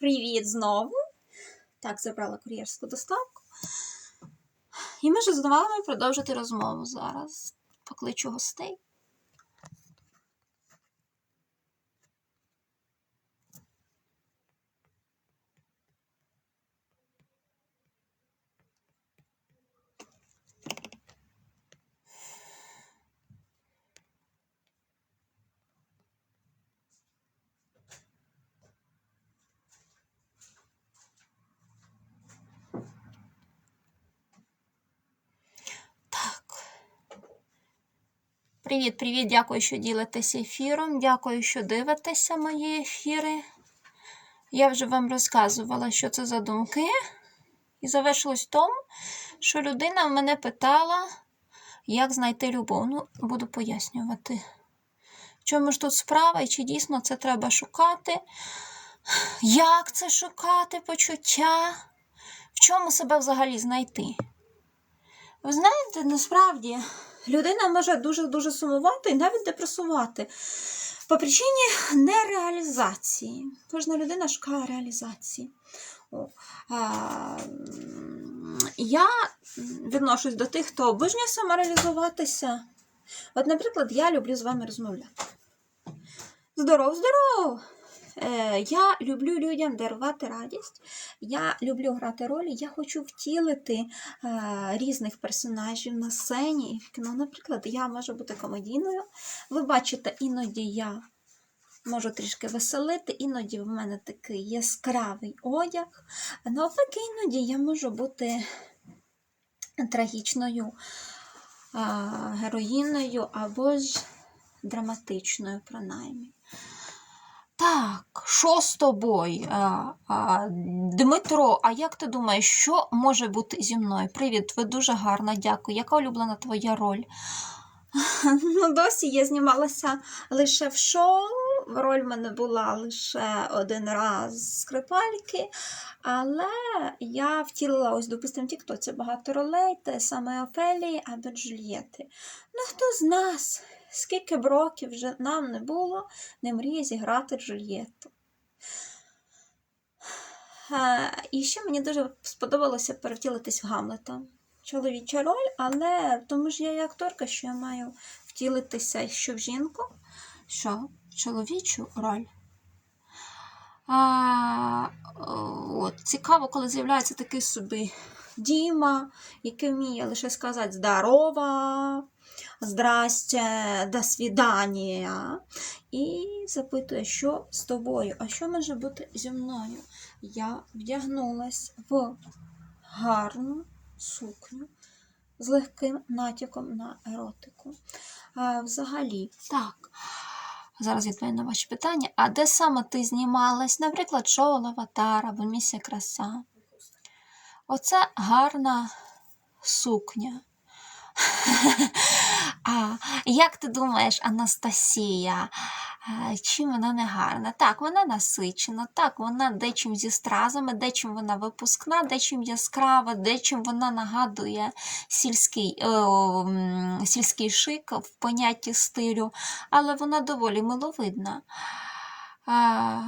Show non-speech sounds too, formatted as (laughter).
Привіт знову. Так, забрала кур'єрську доставку. І ми ж з вами продовжити розмову зараз. Покличу гостей. Привіт, привіт, дякую, що ділитеся ефіром. Дякую, що дивитеся мої ефіри. Я вже вам розказувала, що це за думки. І завершилось в тому, що людина мене питала, як знайти любов. Ну, буду пояснювати. В чому ж тут справа і чи дійсно це треба шукати? Як це шукати почуття? В чому себе взагалі знайти? Ви знаєте, насправді людина може дуже-дуже сумувати і навіть депресувати по причині нереалізації. Кожна людина шукає реалізації. О, а, я відношусь до тих, хто обожнює самореалізуватися. От, наприклад, я люблю з вами розмовляти. Здоров, здоров! Е, я люблю людям дарувати радість. Я люблю грати ролі. Я хочу втілити е, різних персонажів на сцені і в кіно. Наприклад, я можу бути комедійною. Ви бачите, іноді я можу трішки веселити, іноді в мене такий яскравий одяг. Навпаки, іноді я можу бути трагічною героїною або ж драматичною, принаймні. Так, що з тобою? А, Дмитро, а як ти думаєш, що може бути зі мною? Привіт, ви дуже гарна, дякую. Яка улюблена твоя роль? (laughs) Ну, досі я знімалася лише в шоу. Роль в мене була лише один раз скрипальки, але я втілила, ось, допустимо, ті, хто це багато ролей, те саме Офелії або Джульєти. Ну, хто з нас? Скільки б років вже нам не було, не мріє зіграти Джульєту. Е, І ще мені дуже сподобалося перевтілитись в Гамлета. Чоловіча роль, але тому ж я є акторка, що я маю втілитися що в жінку, що в чоловічу роль. А, от, цікаво, коли з'являється такий собі Діма, який вміє лише сказати здорова, здрастя, до свідання. І запитує, що з тобою, а що може бути зі мною? Я вдягнулась в гарну сукню з легким натяком на еротику. А, взагалі, так. Зараз відповім на ваші питання. А де саме ти знімалась? Наприклад, шоу Аватар або місія краса. Оце гарна сукня. А як ти думаєш, Анастасія, а, чим вона не гарна? Так, вона насичена, так, вона дечим зі стразами, дечим вона випускна, дечим яскрава, дечим вона нагадує сільський, е, м, сільський шик в понятті стилю, але вона доволі миловидна. А,